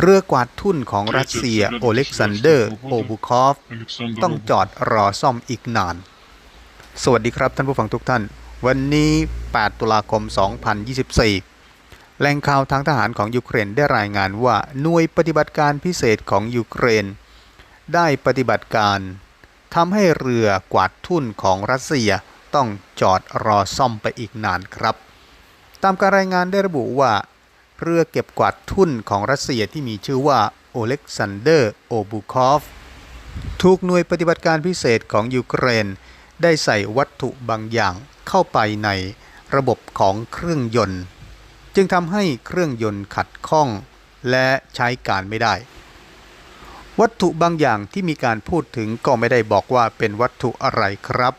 เรือกวาดทุ่นของรัสเซียโอเล็กซานเดอร์โอบุคอฟ ต้องจอดรอซ่อมอีกนาน สวัสดีครับท่านผู้ฟังทุกท่าน วันนี้ 8 ตุลาคม 2024 แหล่งข่าวทางทหารของยูเครนได้รายงานว่าหน่วยปฏิบัติการพิเศษของยูเครน ได้ปฏิบัติการทำให้เรือกวาดทุ่นของรัสเซียต้องจอดรอซ่อมไปอีกนานครับ ตามการรายงานได้ระบุว่า เรือเก็บกวาดทุ่นของรัสเซียที่มีชื่อว่าโอเล็กซานเดอร์โอบูคอฟถูกหน่วยปฏิบัติการพิเศษของยูเครน ได้ใส่วัตถุบางอย่างเข้าไปในระบบของเครื่องยนต์ จึงทำให้เครื่องยนต์ขัดข้องและใช้การไม่ได้ วัตถุบางอย่างที่มีการพูดถึงก็ไม่ได้บอกว่าเป็นวัตถุอะไรครับ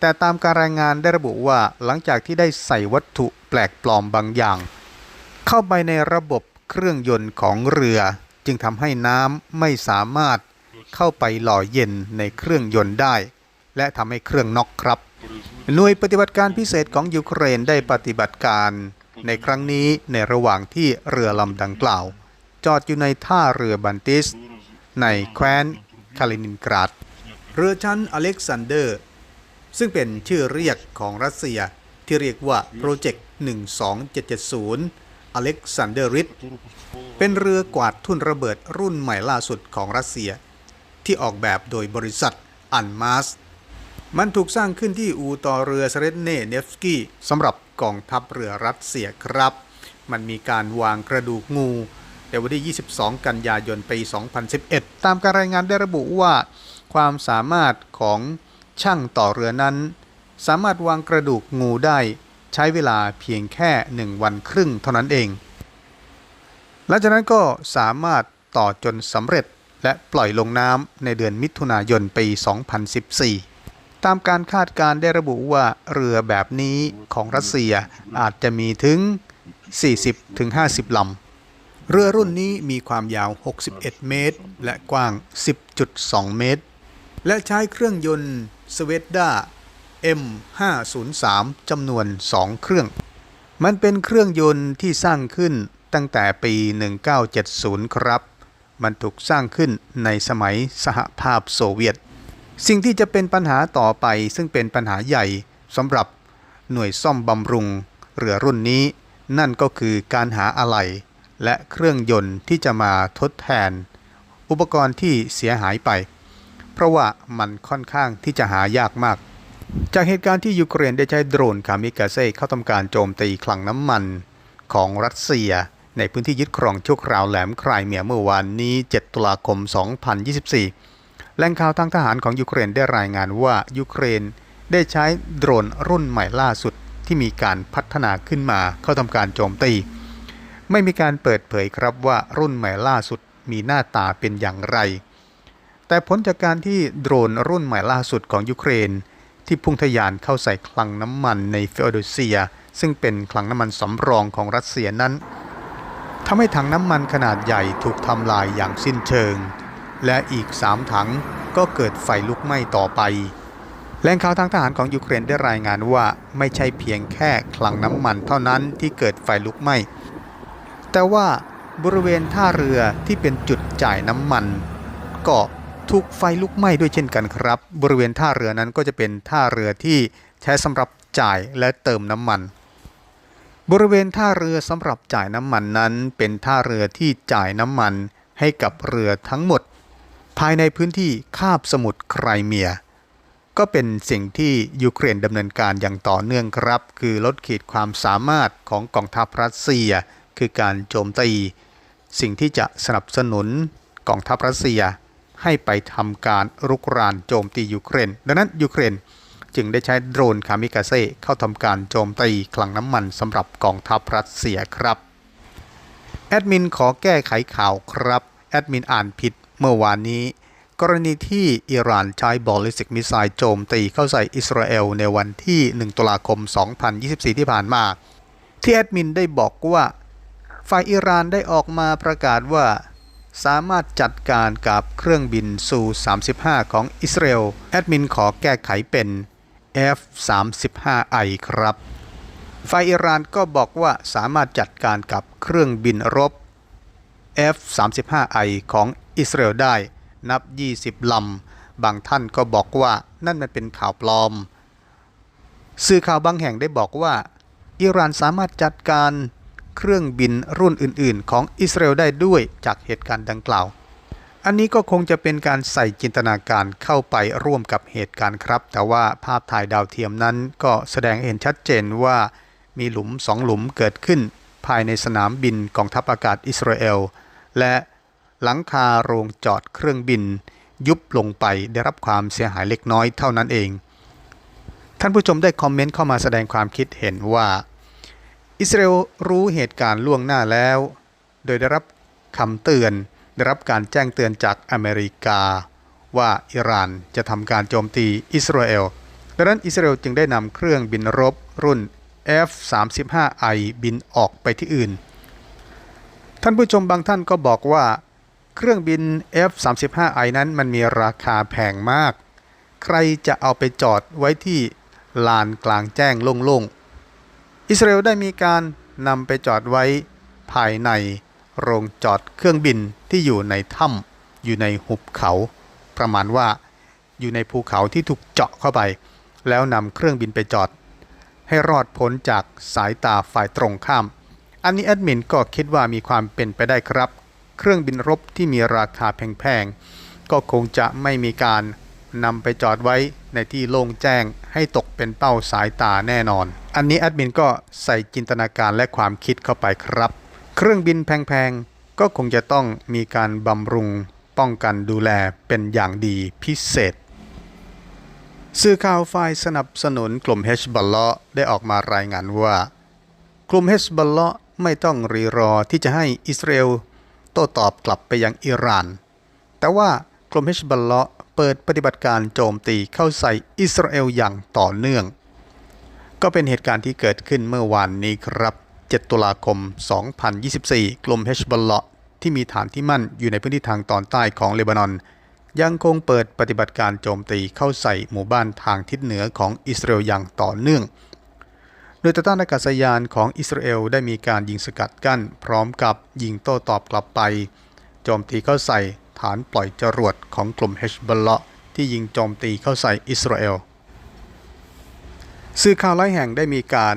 แต่ตามการรายงานได้ระบุว่าหลังจากที่ได้ใส่วัตถุแปลกปลอมบางอย่าง เข้าไปในระบบเครื่องยนต์ของเรือ จึงทำให้น้ำไม่สามารถเข้าไปหล่อเย็นในเครื่องยนต์ได้ และทำให้เครื่องน็อกครับ หน่วยปฏิบัติการพิเศษของยูเครนได้ปฏิบัติการในครั้งนี้ในระหว่างที่เรือลำดังกล่าว จอดอยู่ในท่าเรือบันติส ในแคว้นคาลินินกราด เรือชั้นอเล็กซานเดอร์ ซึ่งเป็นชื่อเรียกของรัสเซียที่เรียกว่าโปรเจกต์12770 อเล็กซานเดอริสเป็นเรือกวาดทุ่นระเบิดรุ่นใหม่ล่าสุดของรัสเซีย ที่ออกแบบโดยบริษัทอันมาสมันถูกสร้างขึ้นที่อูต่อเรือเซเรตเน่เนฟสกี้สำหรับกองทัพเรือรัสเซียครับ มันมีการวางกระดูกงูในวันที่ 22 กันยายนปี 2011 ตามการรายงานได้ระบุว่า ความสามารถของช่างต่อเรือนั้น สามารถวางกระดูกงูได้ ใช้เวลาเพียงแค่ 1 วันครึ่งเท่านั้นเอง หลังจากนั้นก็สามารถต่อจนสำเร็จและปล่อยลงน้ำในเดือนมิถุนายนปี 2014 ตามการคาดการณ์ได้ระบุว่าเรือแบบนี้ของรัสเซียอาจจะมีถึง 40-50 ลำเรือรุ่นนี้มีความยาว 61 เมตร และกว้าง 10.2 เมตร และใช้เครื่องยนต์สเวดดา M503 จำนวน 2 เครื่อง มันเป็นเครื่องยนต์ที่สร้างขึ้นตั้งแต่ปี 1970 ครับ มันถูกสร้างขึ้นในสมัยสหภาพโซเวียต สิ่งที่จะเป็นปัญหาต่อไปซึ่งเป็นปัญหาใหญ่สำหรับหน่วยซ่อมบำรุงเรือรุ่นนี้ นั่นก็คือการหาอะไหล่และเครื่องยนต์ที่จะมาทดแทน อุปกรณ์ที่เสียหายไป เพราะว่ามันค่อนข้างที่จะหายากมาก จากเหตุการณ์ที่ยูเครนได้ใช้โดรนคามิกาเซ่เข้าทำการโจมตีคลังน้ำมันของรัสเซีย ในพื้นที่ยึดครองชั่วคราวแหลมครายเมียเมื่อวานนี้ 7 ตุลาคม 2024 แหล่งข่าวทางทหารของยูเครนได้รายงานว่ายูเครนได้ใช้โดรนรุ่นใหม่ล่าสุดที่มีการพัฒนาขึ้นมาเข้าทำการโจมตี ไม่มีการเปิดเผยครับว่ารุ่นใหม่ล่าสุดมีหน้าตาเป็นอย่างไร แต่ผลจากการที่โดรนรุ่นใหม่ล่าสุดของยูเครน ที่พุ่งทะยานเข้าใส่คลังน้ำมันในเฟโอโดเซีย ซึ่งเป็นคลังน้ำมันสำรองของรัสเซียนั้นทำให้ถังน้ำมันขนาดใหญ่ถูกทำลายอย่างสิ้นเชิง และอีก 3 ถังก็เกิดไฟลุกไหม้ต่อไปแหล่งข่าวทางทหารของยูเครนได้รายงานว่าไม่ใช่เพียงแค่คลังน้ำมันเท่านั้นที่เกิดไฟลุกไหม้ แต่ว่าบริเวณท่าเรือที่เป็นจุดจ่ายน้ำมัน ก็ ถูกไฟลุกไหม้ด้วยเช่นกันครับ บริเวณท่าเรือนั้นก็จะเป็นท่าเรือที่ใช้สำหรับจ่ายและเติมน้ำมัน บริเวณท่าเรือสำหรับจ่ายน้ำมันนั้น เป็นท่าเรือที่จ่ายน้ำมันให้กับเรือทั้งหมด ภายในพื้นที่คาบสมุทรไครเมีย ก็เป็นสิ่งที่ยูเครนดำเนินการอย่างต่อเนื่องครับ คือลดขีดความสามารถของกองทัพรัสเซีย คือการโจมตี สิ่งที่จะสนับสนุนกองทัพรัสเซีย ให้ไปทำการรุกรานโจมตียูเครน ดังนั้นยูเครนจึงได้ใช้โดรนคามิกาเซ่เข้าทำการโจมตีคลังน้ำมันสำหรับกองทัพรัสเซียครับแอดมินขอแก้ไขข่าวครับแอดมินอ่านผิดเมื่อวานนี้ กรณีที่อิหร่านใช้บอลลิสติกมิสไซล์โจมตีเข้าใส่อิสราเอลในวันที่ 1 ตุลาคม 2024 ที่ผ่านมา ที่แอดมินได้บอกว่า ฝ่ายอิหร่านได้ออกมาประกาศว่า สามารถจัดการกับเครื่องบินซู 35 ของอิสราเอล แอดมินขอแก้ไขเป็น F-35I ครับ ฝ่ายอิหร่านก็บอกว่าสามารถจัดการกับเครื่องบินรบ F-35I ของอิสราเอลได้นับ 20 ลำ บางท่านก็บอกว่านั่นมันเป็นข่าวปลอม สื่อข่าวบางแห่งได้บอกว่า อิหร่านสามารถจัดการ เครื่องบินรุ่นอื่น ๆ ของอิสราเอลได้ด้วยจากเหตุการณ์ดังกล่าว อันนี้ก็คงจะเป็นการใส่จินตนาการเข้าไปร่วมกับเหตุการณ์ครับ แต่ว่าภาพถ่ายดาวเทียมนั้นก็แสดงเห็นชัดเจนว่ามีหลุมสองหลุมเกิดขึ้น ภายในสนามบินกองทัพอากาศอิสราเอล และหลังคาโรงจอดเครื่องบิน ยุบลงไปได้รับความเสียหายเล็กน้อยเท่านั้นเอง ท่านผู้ชมได้คอมเมนต์เข้ามาแสดงความคิดเห็นว่า อิสราเอลรู้เหตุการณ์ล่วงหน้าแล้ว โดยได้รับคำเตือน ได้รับการแจ้งเตือนจากอเมริกา ว่าอิหร่านจะทำการโจมตีอิสราเอล ดังนั้นอิสราเอลจึงได้นำเครื่องบินรบรุ่น F-35I บินออกไปที่อื่น ท่านผู้ชมบางท่านก็บอกว่า เครื่องบิน F-35I นั้นมันมีราคาแพงมาก ใครจะเอาไปจอดไว้ที่ลานกลางแจ้งโล่ง อิสราเอลได้มีการนำไปจอดไว้ภายในโรงจอดเครื่องบินที่อยู่ในถ้ำอยู่ในหุบเขา ประมาณว่าอยู่ในภูเขาที่ถูกเจาะเข้าไป แล้วนำเครื่องบินไปจอด ให้รอดพ้นจากสายตาฝ่ายตรงข้าม อันนี้แอดมินก็คิดว่ามีความเป็นไปได้ครับ เครื่องบินรบที่มีราคาแพงๆก็คงจะไม่มีการนำไปจอดไว้ ในที่โล่งแจ้งให้ตกเป็นเป้าสายตาแน่นอน อันนี้แอดมินก็ใส่จินตนาการและความคิดเข้าไปครับ เครื่องบินแพงๆ ก็คงจะต้องมีการบำรุงป้องกันดูแลเป็นอย่างดีพิเศษ สื่อข่าวฝ่ายสนับสนุนกลุ่มเฮชบอลเลาะได้ออกมารายงานว่า กลุ่มเฮชบอลเลาะไม่ต้องรีรอที่จะให้อิสราเอลโต้ตอบกลับไปยังอิหร่าน แต่ว่ากลุ่มเฮชบอลเลาะ เปิดปฏิบัติการโจมตีเข้าใส่อิสราเอลอย่างต่อเนื่อง ก็เป็นเหตุการณ์ที่เกิดขึ้นเมื่อวานนี้ครับ 7 ตุลาคม 2024 กลุ่มเฮชบอลเลาะที่มีฐานที่มั่นอยู่ในพื้นที่ทางตอนใต้ของเลบานอน ยังคงเปิดปฏิบัติการโจมตีเข้าใส่หมู่บ้านทางทิศเหนือของอิสราเอลอย่างต่อเนื่อง โดยต่ต้านอากาศยานของอิสราเอลได้มีการยิงสกัดกั้น พร้อมกับยิงโต้ตอบกลับไป โจมตีเข้าใส่านปล่อยจรวดของกลุ่มเฮชบอลเลาะที่ยิงโจมตีเข้าใส่อิสราเอลสื่อข่าวหลายแห่งได้มีการ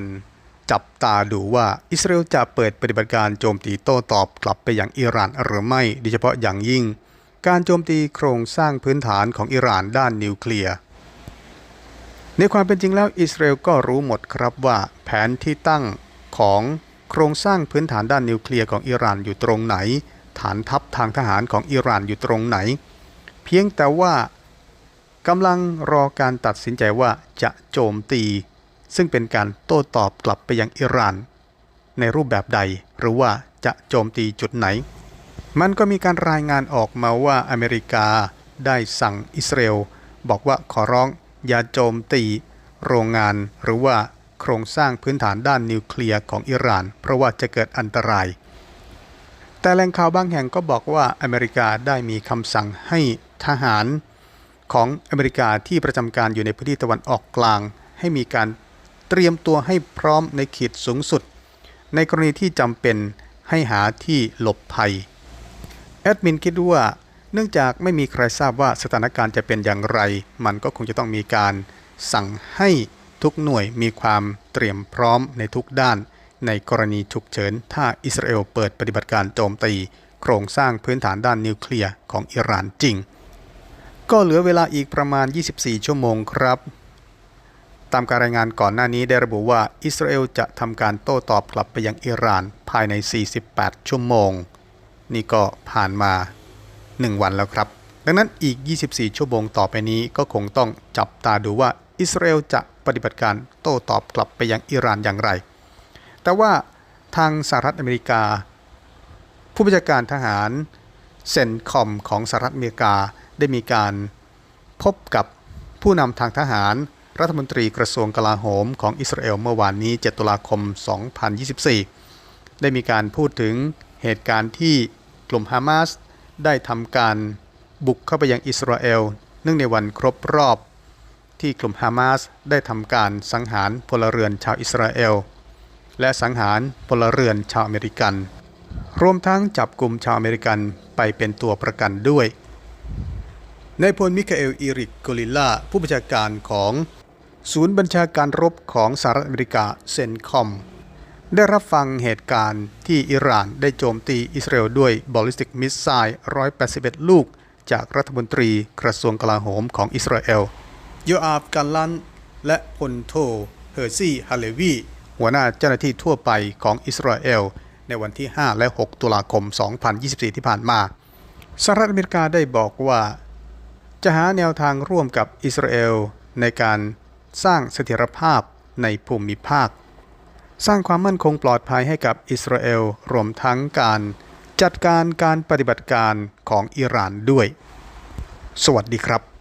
จับตาดูว่าอิสราเอลจะเปิดปฏิบัติการโจมตีโต้ตอบกลับไปยังอิหร่านหรือไม่โดยเฉพาะอย่างยิ่ง การโจมตีโครงสร้างพื้นฐานของอิหร่านด้านนิวเคลียร์ในความเป็นจริงแล้วอิสราเอลก็รู้หมดครับว่าแผนที่ตั้งของโครงสร้างพื้นฐานด้านนิวเคลียร์ของอิหร่านอยู่ตรงไหน ฐานทัพทางทหารของอิหร่านอยู่ตรงไหน เพียงแต่ว่ากำลังรอการตัดสินใจว่าจะโจมตี ซึ่งเป็นการโต้ตอบกลับไปยังอิหร่าน ในรูปแบบใดหรือว่าจะโจมตีจุดไหน มันก็มีการรายงานออกมาว่าอเมริกาได้สั่งอิสราเอลบอกว่าขอร้องอย่าโจมตี โรงงานหรือว่าโครงสร้างพื้นฐานด้านนิวเคลียร์ของอิหร่าน เพราะว่าจะเกิดอันตราย แต่แหล่งข่าวบางแห่งก็บอกว่าอเมริกาได้มีคำสั่งให้ทหารของอเมริกาที่ประจำการอยู่ในพื้นที่ตะวันออกกลาง ให้มีการเตรียมตัวให้พร้อมในขีดสูงสุด ในกรณีที่จำเป็นให้หาที่หลบภัย แอดมินคิดว่าเนื่องจากไม่มีใครทราบว่าสถานการณ์จะเป็นอย่างไร มันก็คงจะต้องมีการสั่งให้ทุกหน่วยมีความเตรียมพร้อมในทุกด้าน ในกรณีฉุกเฉิน ถ้าอิสราเอลเปิดปฏิบัติการโจมตี โครงสร้างพื้นฐานด้านนิวเคลียร์ของอิหร่านจริง ก็เหลือเวลาอีกประมาณ 24 ชั่วโมงครับ ตามการรายงานก่อนหน้านี้ได้ระบุว่าอิสราเอลจะทำการโต้ตอบกลับไปยังอิหร่านภายใน 48 ชั่วโมง นี่ก็ผ่านมา 1 วันแล้วครับดังนั้นอีก 24 ชั่วโมงต่อไปนี้ก็คงต้องจับตาดูว่าอิสราเอลจะปฏิบัติการโต้ตอบกลับไปยังอิหร่านอย่างไร แต่ว่าทางสหรัฐอเมริกา ผู้บัญชาการทหารเซนคอมของสหรัฐอเมริกาได้มีการพบกับผู้นำทางทหารรัฐมนตรีกระทรวงกลาโหมของอิสราเอลเมื่อวานนี้ 7 ตุลาคม 2024 ได้มีการพูดถึงเหตุการณ์ที่กลุ่มฮามาสได้ทำการบุกเข้าไปยังอิสราเอลเนื่องในวันครบรอบ ที่กลุ่มฮามาสได้ทำการสังหารพลเรือนชาวอิสราเอล และสังหารพลเรือนชาวอเมริกัน รวมทั้งจับกลุ่มชาวอเมริกันไปเป็นตัวประกันด้วยนายพลมิคาเอลอีริกโกลิลล่าผู้บัญชาการของศูนย์บัญชาการรบของสหรัฐอเมริกาเซนคอม ได้รับฟังเหตุการณ์ที่อิหร่านได้โจมตีอิสราเอลด้วยบอลลิสติกมิสไซล์ 181 ลูก จากรัฐมนตรีกระทรวงกลาโหมของอิสราเอลโยอาฟกันลัน และพลโทเฮอร์ซี่ฮาเลวี หัวหน้าเจ้าหน้าที่ทั่วไปของอิสราเอล ในวันที่ 5 และ 6 ตุลาคม 2024 ที่ผ่านมาสหรัฐอเมริกาได้บอกว่า จะหาแนวทางร่วมกับอิสราเอลในการสร้างเสถียรภาพในภูมิภาค สร้างความมั่นคงปลอดภัยให้กับอิสราเอลรวมทั้งการจัดการการปฏิบัติการของอิหร่านด้วย สวัสดีครับ